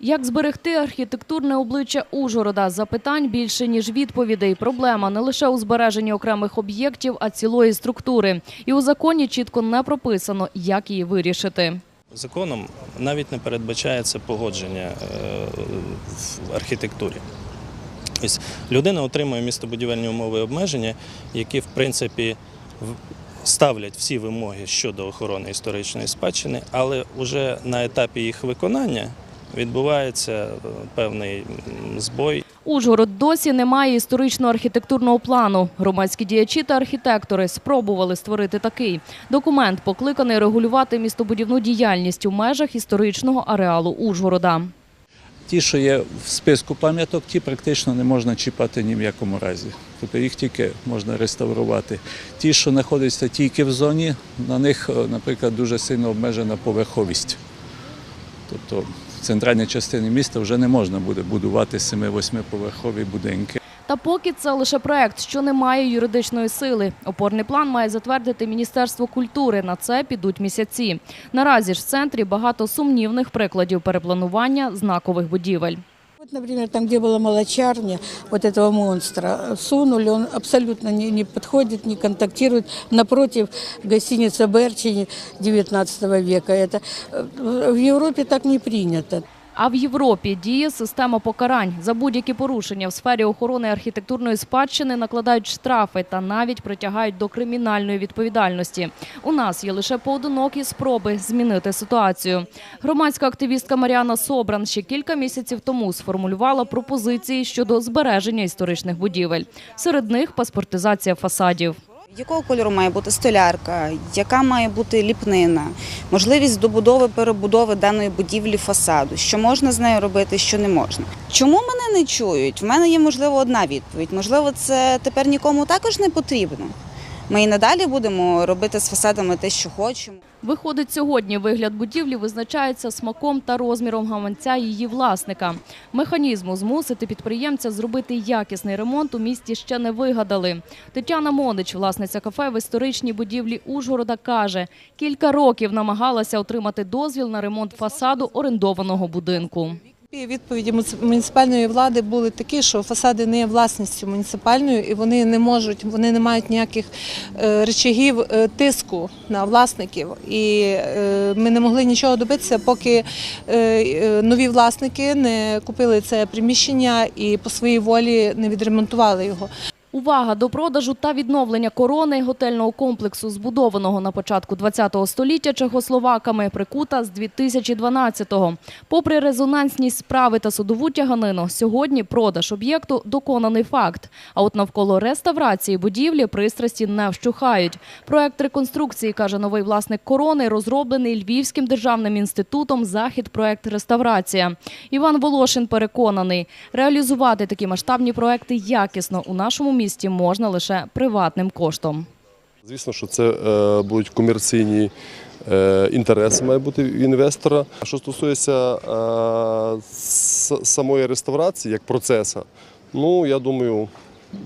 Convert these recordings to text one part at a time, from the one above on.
Як зберегти архітектурне обличчя Ужгорода? Запитань більше, ніж відповідей. Проблема не лише у збереженні окремих об'єктів, а цілої структури. І у законі чітко не прописано, як її вирішити. Законом навіть не передбачається погодження е, в архітектурі. Ось людина отримує містобудівельні умови і обмеження, які в принципі ставлять всі вимоги щодо охорони історичної спадщини, але вже на етапі їх виконання відбувається певний збой Ужгород досі не має історичного архітектурного плану. Громадські діячі та архітектори спробували створити такий. Документ покликаний регулювати містобудівну діяльність у межах історичного ареалу Ужгорода. Ті, що є в списку пам'яток, ті практично не можна чіпати ні в якому разі. Тобто їх тільки можна реставрувати. Ті, що знаходяться тільки в зоні, на них, е, наприклад, дуже сильно обмежена поверховість. Тобто в центральній частині міста вже не можна буде будувати 7-8 поверхові будинки. Та поки це лише проект, що не має юридичної сили. Опорний план має затвердити Міністерство культури. На це підуть місяці. Наразі ж в центрі багато сумнівних прикладів перепланування знакових будівель. Вот, например, там, где была молочарня, вот этого монстра, сунули, он абсолютно не, не подходит, не контактирует. Напротив гостиница Берчини 19 века. Это э, в Европе так не принято. А в Європі діє система покарань за будь-які порушення в сфері охорони архітектурної спадщини накладають штрафи та навіть притягають до кримінальної відповідальності. У нас є лише поодинокі спроби змінити ситуацію. Громадська активістка Маріана Собран ще кілька місяців тому сформулювала пропозиції щодо збереження історичних будівель. Серед них паспортизація фасадів. Якого кольору має бути столярка, яка має бути ліпнина, можливість добудови перебудови даної будівлі фасаду, що можна з нею робити, що не можна. Чому мене не чують? В мене є можливо одна відповідь. Можливо, це тепер нікому також не потрібно. Ми і надалі будемо робити з фасадами те, що хочемо. Виходить, сьогодні вигляд будівлі визначається смаком та розміром гаманця її власника. Механізму змусити підприємця зробити якісний ремонт у місті ще не вигадали. Тетяна Монич, власниця кафе в історичній будівлі Ужгорода, каже, кілька років намагалася отримати дозвіл на ремонт фасаду орендованого будинку. Відповіді муніципальної влади були такі, що фасади не є власністю муніципальною, і вони не можуть, вони не мають ніяких е, речагів е, тиску на власників. І е, ми не могли нічого добитися, поки нові власники не купили це приміщення і по своїй волі не відремонтували його. Увага до продажу та відновлення корони готельного комплексу, збудованого на початку ХХ століття чехословаками, прикута з 2012-го. Попри резонансність справи та судову тяганину, сьогодні продаж об'єкту – доконаний факт. А от навколо реставрації будівлі пристрасті не вщухають. Проект реконструкції, каже новий власник корони, розроблений Львівським державним інститутом «Захід проект реставрація». Іван Волошин переконаний, реалізувати такі масштабні проекти якісно у нашому місті можна лише приватним коштом. Звісно, що це е, будуть комерційні е, інтереси, має бути в інвестора. Що стосується е, самої реставрації як процесу, ну я думаю,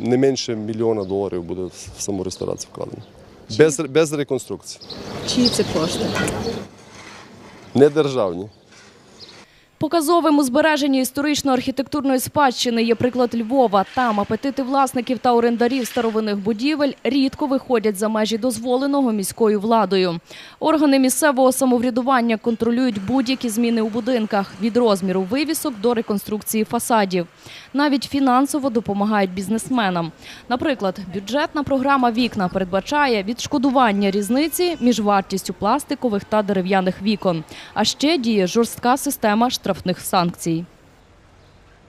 не менше мільйона доларів буде в саму реставрацію вкладено. Без, без реконструкції. Чиї це кошти? Не державні. Показовим у збереженні історично-архітектурної спадщини є приклад Львова. Там апетити власників та орендарів старовинних будівель рідко виходять за межі дозволеного міською владою. Органи місцевого самоврядування контролюють будь-які зміни у будинках від розміру вивісок до реконструкції фасадів. Навіть фінансово допомагають бізнесменам. Наприклад, бюджетна програма Вікна передбачає відшкодування різниці між вартістю пластикових та дерев'яних вікон. А ще діє жорстка система штрафних санкцій.